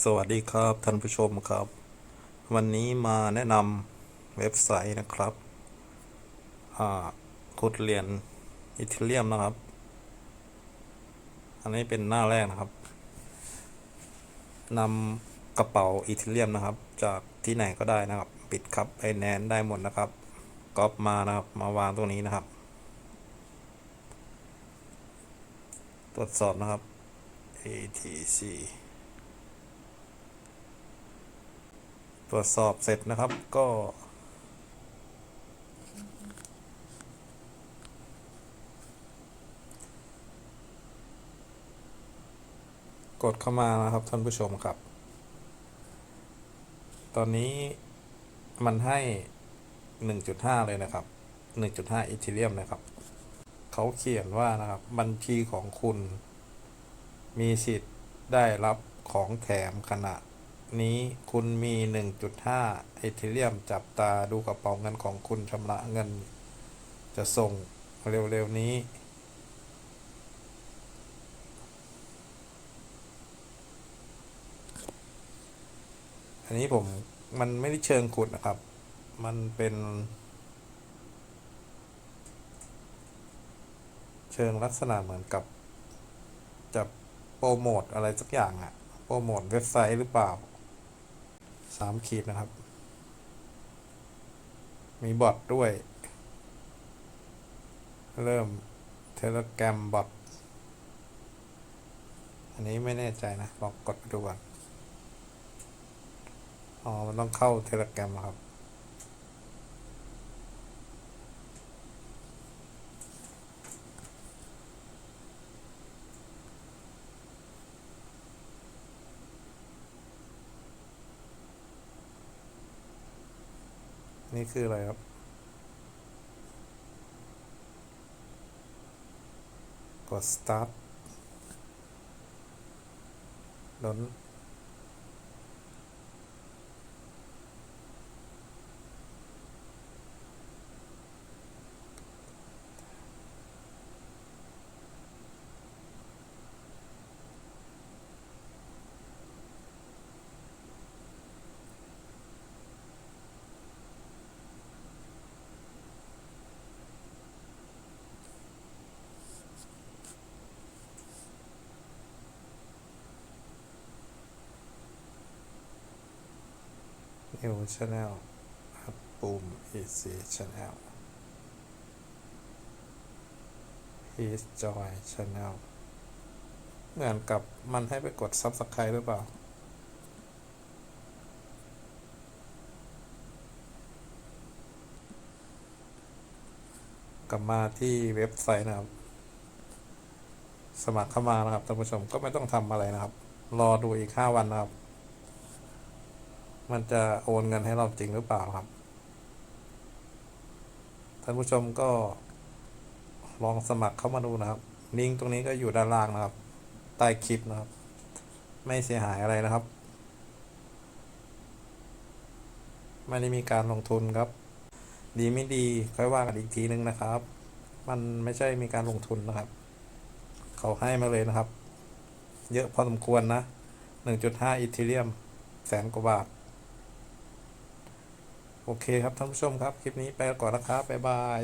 สวัสดีครับท่านผู้ชมครับ วันนี้มาแนะนำเว็บไซต์นะครับอ่าขุดเหรียญอีเทเรียมนะครับ อันนี้เป็นหน้าแรกนะครับนำกระเป๋าอีเทเรียมนะครับ จากที่ไหนก็ได้นะครับ ปิดครับไอแนนได้หมดนะครับก๊อปมานะครับ มาวางตรงนี้นะครับ ตรวจสอบนะครับ ATC ตรวจสอบเสร็จนะครับก็ กดเข้ามานะครับท่านผู้ชมครับ ตอนนี้มันให้ 1.5 เลยนะครับ 1.5อีเทเรียมนะครับ เขาเขียนว่านะครับ บัญชีของคุณ มีสิทธิ์ได้รับของแถมขณะ นี้คุณมี 1.5 เอทิเรียมจับตาดูกระเป๋าเงินของคุณชำระเงิน จะส่งเร็ว ๆ นี้ อันนี้ผมมันไม่ได้เชิงขุดนะครับ มันเป็น เชิงลักษณะเหมือนกับจะโปรโมทอะไรสักอย่างอะโปรโมทเว็บไซต์หรือเปล่า สามขีดนะครับ มีบอทด้วย เริ่มเทเลแกรมบอทอันนี้ไม่แน่ใจนะ ลองกดไปดูก่อนอ๋อ มันต้องเข้าเทเลแกรมครับ นี่คืออะไรครับ กด start ล้น นิวชาแนลครับปุ่ม EC Channel Please join channel เหมือนกับมันให้ไปกด Subscribe หรือเปล่ากลับมาที่เว็บไซต์นะครับ สมัครเข้ามานะครับท่านผู้ชมก็ไม่ต้องทำอะไรนะครับ รอดูอีก 5 วันนะครับ มันจะโอนเงินให้เราจริงหรือเปล่าครับ ท่านผู้ชมก็ลองสมัครเข้ามาดูนะครับ ลิงก์ตรงนี้ก็อยู่ด้านล่างนะครับ ใต้คลิปนะครับ ไม่เสียหายอะไรนะครับ ไม่ได้มีการลงทุนครับ ดีไม่ดีค่อยว่ากันอีกทีนึงนะครับ มันไม่ใช่มีการลงทุนนะครับ เขาให้มาเลยนะครับ เยอะพอสมควรนะ 1.5 อีเทเรียมแสนกว่าบาท โอเคครับท่านผู้ชมครับ คลิปนี้ไปก่อนนะครับบ๊ายบาย